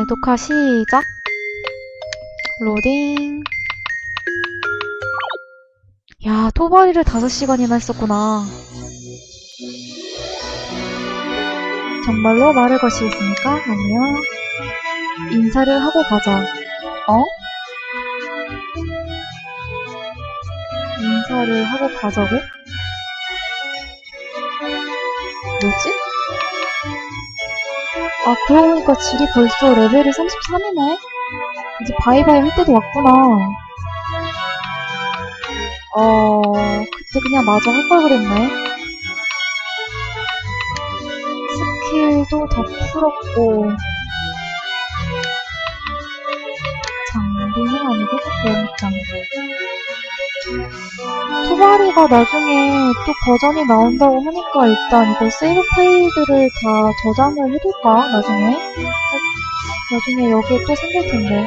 네, 녹화 시작. 로딩. 야, 토바리를 5시간이나 했었구나. 정말로 말을 거시겠습니까? 아니요. 인사를 하고 가자. 어? 인사를 하고 가자고? 뭐지? 아, 그러고 보니까 질이 벌써 레벨이 33이네? 이제 바이바이 할 때도 왔구나. 어, 그때 그냥 마저 할 걸 그랬네. 스킬도 다 풀었고, 장비는 아니고, 메모장. 토바리가 나중에 또 버전이 나온다고 하니까 일단 이거 세이브 파일들을 다 저장을 해둘까? 나중에? 나중에 여기에 또 생길 텐데.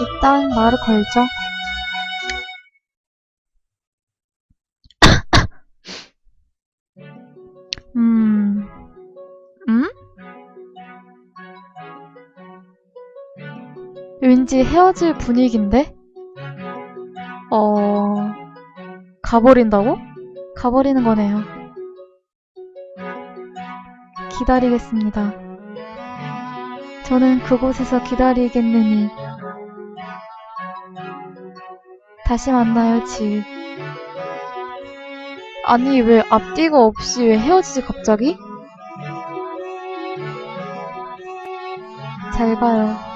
일단 말을 걸죠. 왠지 헤어질 분위기인데? 어, 가버린다고? 가버리는 거네요. 기다리겠습니다. 저는 그곳에서 기다리겠느니. 다시 만나요, 질. 아니, 왜 앞뒤가 없이 왜 헤어지지, 갑자기? 잘 봐요.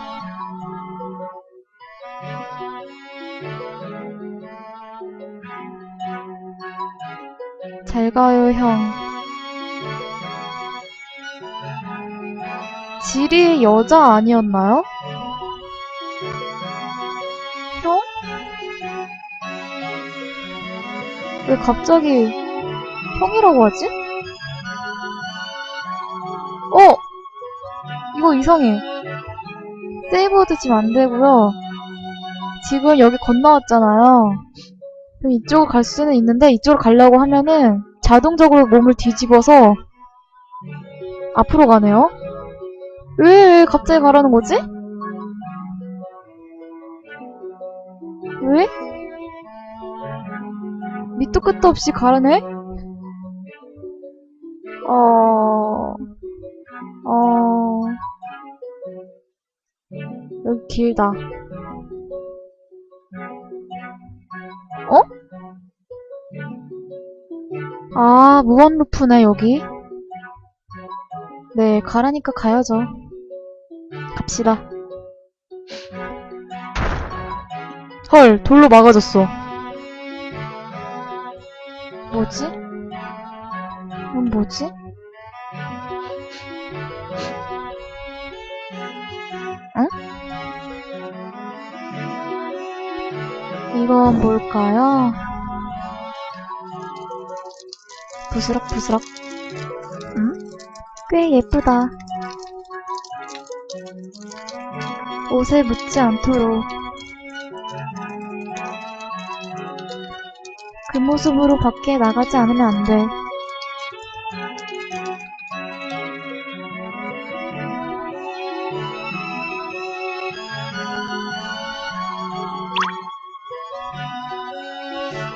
잘 가요, 형. 질이 여자 아니었나요? 형? 왜 갑자기 형이라고 하지? 어! 이거 이상해. 세이브드 지금 안 되고요. 지금 여기 건너왔잖아요. 그럼 이쪽으로 갈 수는 있는데 이쪽으로 가려고 하면은 자동적으로 몸을 뒤집어서 앞으로 가네요. 왜, 왜 갑자기 가라는 거지? 왜? 밑도 끝도 없이 가라네? 어, 어, 여기 길다. 아, 무한 루프네, 여기. 네, 가라니까 가야죠. 갑시다. 헐, 돌로 막아졌어. 뭐지? 이건 뭐지? 응? 이건 뭘까요? 부스럭 부스럭. 응? 꽤 예쁘다. 옷에 묻지 않도록. 그 모습으로 밖에 나가지 않으면 안 돼.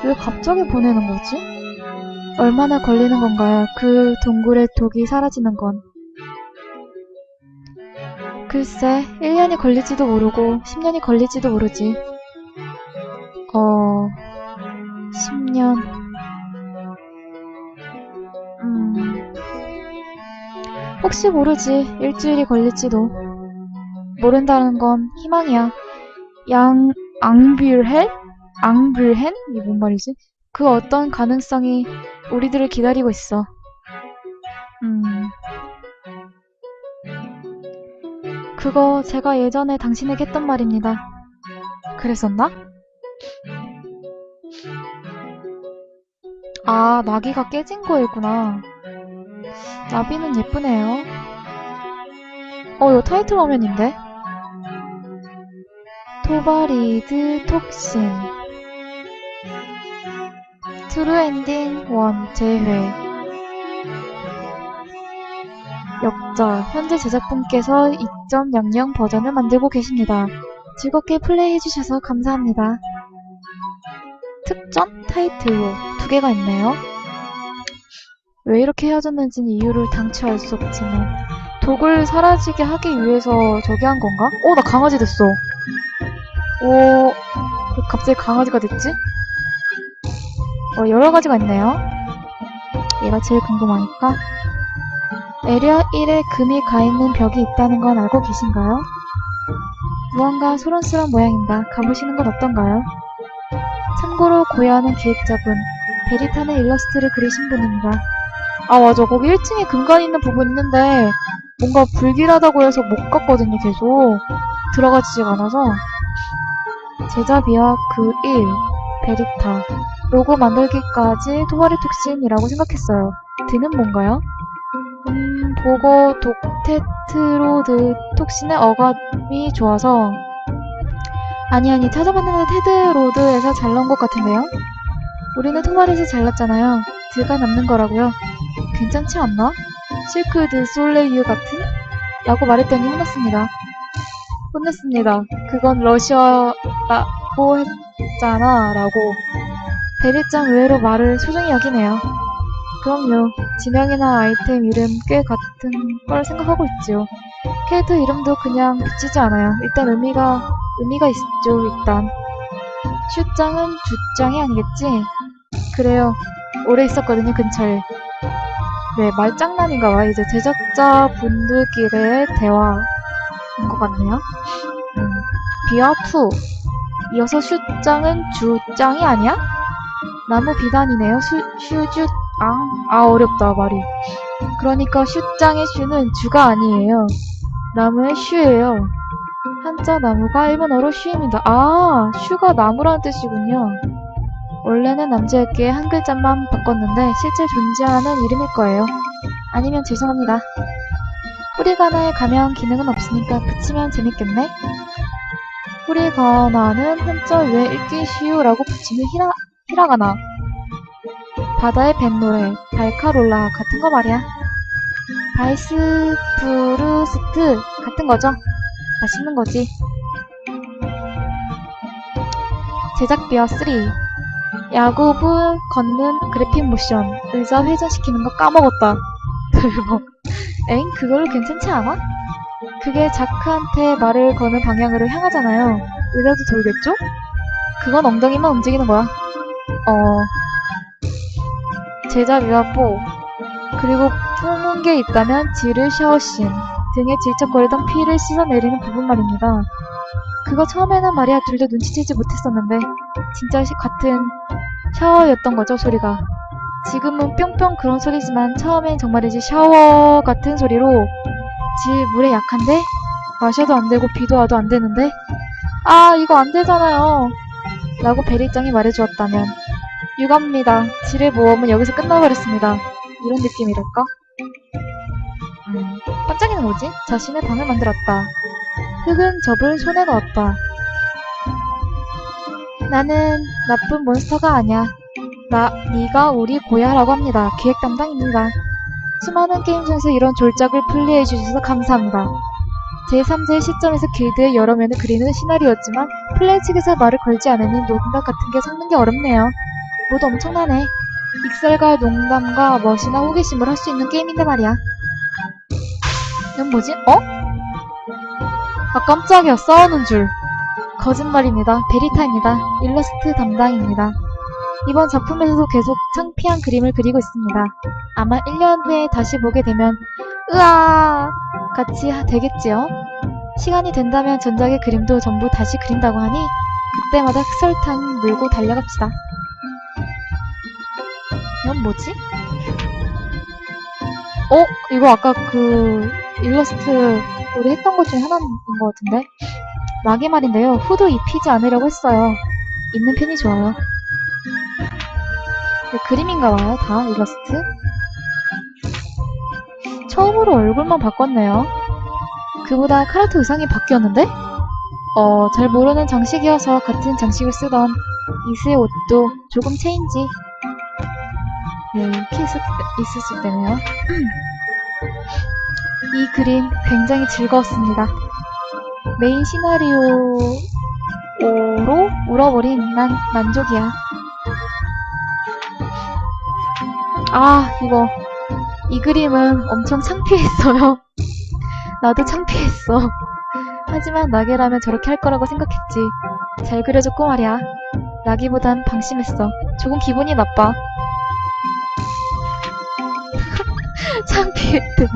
왜 갑자기 보내는 거지? 얼마나 걸리는 건가요? 그 동굴의 독이 사라지는 건. 글쎄, 1년이 걸릴지도 모르고 10년이 걸릴지도 모르지. 어... 10년. 음... 혹시 모르지. 일주일이 걸릴지도. 모른다는 건 희망이야. 양? 앙빌헨? 이게 뭔 말이지? 그 어떤 가능성이 우리들을 기다리고 있어. 음. 그거 제가 예전에 당신에게 했던 말입니다. 그랬었나? 아, 나비가 깨진 거였구나. 나비는 예쁘네요. 어, 이거 타이틀 화면인데? 토바리드 톡신 트루 엔딩 1 재회 역자, 현재 제작분께서 2.00 버전을 만들고 계십니다. 즐겁게 플레이해주셔서 감사합니다. 특전? 타이틀로 두 개가 있네요. 왜 이렇게 헤어졌는지는 이유를 당최 알 수 없지만 독을 사라지게 하기 위해서 저기 한 건가? 어, 나 강아지 됐어. 오, 왜 갑자기 강아지가 됐지? 어, 여러 가지가 있네요. 얘가 제일 궁금하니까. 에리어 1에 금이 가 있는 벽이 있다는 건 알고 계신가요? 무언가 소란스러운 모양입니다. 가보시는 건 어떤가요? 참고로 고여하는 기획자분, 베리탄의 일러스트를 그리신 분입니다. 아, 맞아. 거기 1층에 금관이 있는 부분 있는데, 뭔가 불길하다고 해서 못 갔거든요, 계속. 들어가지지가 않아서. 제자비와 그 1, 베리타. 로고 만들기까지 토바리 톡신이라고 생각했어요. 드는 뭔가요? 음, 보고 독테트로드 톡신의 어감이 좋아서 아니 아니 찾아봤는데 테드로드에서 잘 나온 것 같은데요? 우리는 토마리에서 잘났잖아요. 드가 남는 거라고요. 괜찮지 않나? 실크 드 솔레이유 같은? 라고 말했더니 혼났습니다. 혼냈습니다. 그건 러시아라고 했잖아 라고 베리짱 의외로 말을 소중히 여기네요. 그럼요. 지명이나 아이템 이름 꽤 같은 걸 생각하고 있지요. 캐릭터 이름도 그냥 붙이지 않아요. 일단 의미가, 의미가 있죠, 일단. 슈짱은 주짱이 아니겠지? 그래요. 오래 있었거든요, 근처에. 네, 말장난인가 봐. 이제 제작자 분들끼리의 대화인 것 같네요. 음, 비와 투. 이어서 슈짱은 주짱이 아니야? 나무 비단이네요. 수, 슈주, 아, 아, 어렵다, 말이. 그러니까 슈짱의 슈는 주가 아니에요. 나무의 슈예요. 한자 나무가 일본어로 슈입니다. 아, 슈가 나무라는 뜻이군요. 원래는 남자에게 한 글자만 바꿨는데 실제 존재하는 이름일 거예요. 아니면 죄송합니다. 후리가나에 가면 기능은 없으니까 붙이면 재밌겠네? 후리가나는 한자 외 읽기 쉬우라고 붙이는 히라, 히라가 나. 바다의 뱃노래, 발카롤라 같은 거 말이야. 바이스 브루스트 같은 거죠. 맛있는 거지. 제작비와 3. 야구부 걷는 그래픽 모션. 의자 회전시키는 거 까먹었다. 대박. 엥? 그걸로 괜찮지 않아? 그게 자크한테 말을 거는 방향으로 향하잖아요. 의자도 돌겠죠? 그건 엉덩이만 움직이는 거야. 어... 제자비와 4. 그리고 품은 게 있다면 지를 샤워씬. 등에 질척거리던 피를 씻어내리는 부분 말입니다. 그거 처음에는 말이야 둘다 눈치채지 못했었는데 진짜 시- 같은 샤워였던 거죠 소리가. 지금은 뿅뿅 그런 소리지만 처음엔 정말이지 샤워 같은 소리로 질 물에 약한데 마셔도 안 되고 비도 와도 안 되는데 아 이거 안 되잖아요 라고 베리짱이 말해주었다면 유감입니다 질의 모험은 여기서 끝나버렸습니다 이런 느낌이랄까 음, 반짝이는 뭐지? 자신의 방을 만들었다 흙은 접을 손에 넣었다 나는 나쁜 몬스터가 아니야 나, 네가 우리 고야라고 합니다. 기획 담당입니다. 수많은 게임 중에서 이런 졸작을 플레이해 주셔서 감사합니다. 제3세의 시점에서 길드의 여러 면을 그리는 시나리오였지만 플레이 측에서 말을 걸지 않으니 농담 같은 게 섞는 게 어렵네요. 모두 엄청나네. 익살과 농담과 멋이나 호기심을 할 수 있는 게임인데 말이야. 이건 뭐지? 어? 아 깜짝이야 싸우는 줄. 거짓말입니다. 베리타입니다. 일러스트 담당입니다. 이번 작품에서도 계속 창피한 그림을 그리고 있습니다. 아마 1년 후에 다시 보게 되면 으아 같이 하- 되겠지요. 시간이 된다면 전작의 그림도 전부 다시 그린다고 하니 그때마다 흑설탕 물고 달려갑시다. 이건 뭐지? 어? 이거 아까 그 일러스트 우리 했던 것 중에 하나인 것 같은데 막이 말인데요. 후드 입히지 않으려고 했어요. 있는 편이 좋아요. 그 그림인가 봐요, 다 일러스트. 처음으로 얼굴만 바꿨네요. 그보다 카라트 의상이 바뀌었는데? 어, 잘 모르는 장식이어서 같은 장식을 쓰던 이스의 옷도 조금 체인지. 네, 이렇게 있었, 있었을 때네요. 이 그림 굉장히 즐거웠습니다. 메인 시나리오로 울어버린 난 만족이야. 아, 이거. 이 그림은 엄청 창피했어요. 나도 창피했어. 하지만 나게라면 저렇게 할 거라고 생각했지. 잘 그려줬고 말이야. 나기보단 방심했어. 조금 기분이 나빠. 창피했대.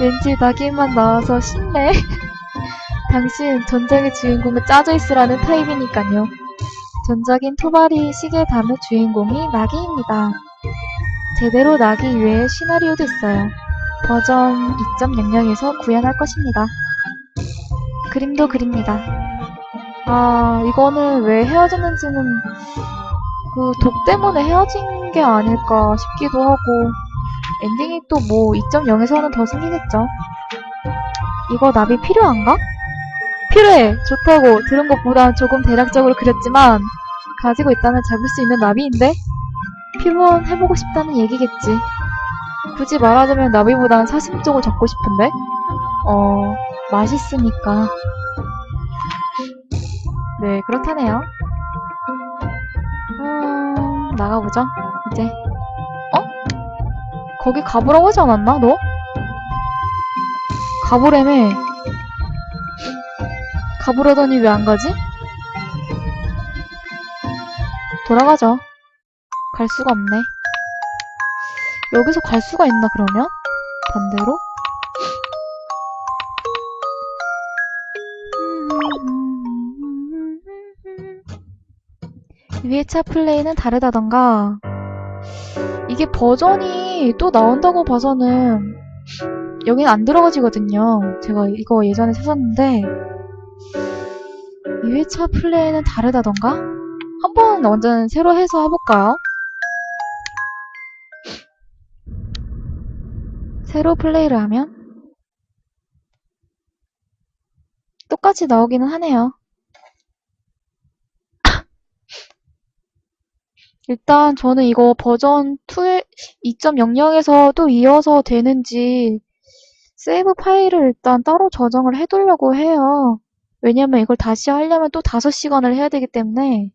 왠지 나기만 나와서 신내. 당신 전작의 주인공은 짜져 있으라는 타입이니까요. 전작인 토바리 시계 담의 주인공이 나기입니다. 제대로 나기 외에 시나리오도 있어요. 버전 2.00에서 구현할 것입니다. 그림도 그립니다. 아, 이거는 왜 헤어졌는지는 그 독 때문에 헤어진 게 아닐까 싶기도 하고 엔딩이 또 뭐 2.0에서는 더 생기겠죠. 이거 납이 필요한가? 필요해! 좋다고 들은 것보다 조금 대략적으로 그렸지만 가지고 있다면 잡을 수 있는 나비인데? 피부해보고 싶다는 얘기겠지. 굳이 말하자면 나비보단 사심 쪽을 잡고 싶은데? 어, 맛있으니까. 네, 그렇다네요. 음, 나가보죠, 이제. 어? 거기 가보라고 하지 않았나, 너? 가보래매. 가보라더니 왜 안 가지? 돌아가죠. 갈 수가 없네. 여기서 갈 수가 있나, 그러면? 반대로? 위에 차 플레이는 다르다던가. 이게 버전이 또 나온다고 봐서는 여긴 안 들어가지거든요. 제가 이거 예전에 찾았는데 2회차 플레이는 다르다던가? 한번 완전 새로 해서 해볼까요? 새로 플레이를 하면 똑같이 나오기는 하네요. 일단 저는 이거 버전 2.00에서 또 이어서 되는지 세이브 파일을 일단 따로 저장을 해두려고 해요. 왜냐면 이걸 다시 하려면 또 5시간을 해야 되기 때문에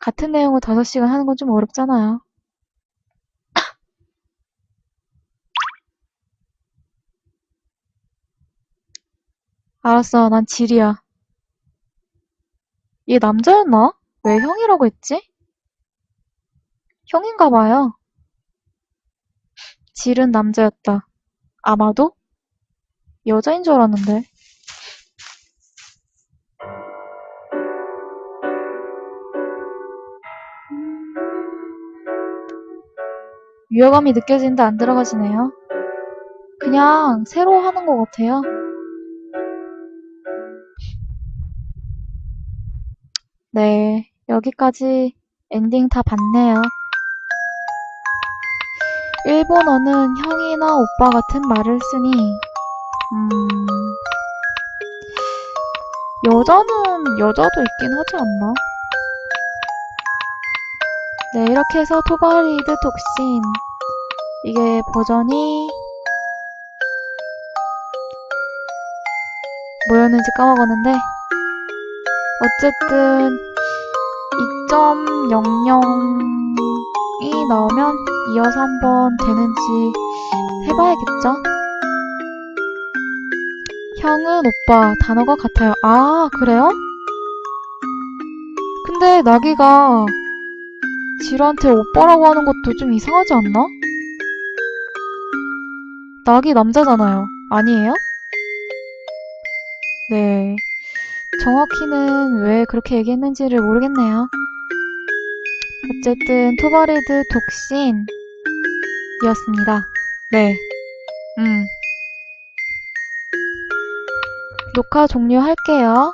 같은 내용을 5시간 하는 건 좀 어렵잖아요. 알았어, 난 질이야. 얘 남자였나? 왜 형이라고 했지? 형인가 봐요. 질은 남자였다. 아마도? 여자인 줄 알았는데. 위화감이 느껴지는데 안 들어가지네요. 그냥 새로 하는 것 같아요. 네, 여기까지 엔딩 다 봤네요. 일본어는 형이나 오빠 같은 말을 쓰니, 음, 여자는 여자도 있긴 하지 않나? 네, 이렇게 해서 토바리드 독신. 이게 버전이 뭐였는지 까먹었는데, 어쨌든 2.00이 나오면 이어서 한번 되는지 해봐야겠죠? 형은 오빠 단어가 같아요. 아, 그래요? 근데 나기가 지루한테 오빠라고 하는 것도 좀 이상하지 않나? 나기 남자잖아요. 아니에요? 네. 정확히는 왜 그렇게 얘기했는지를 모르겠네요. 어쨌든 토바레드 독신이었습니다. 네. 음. 녹화 종료할게요.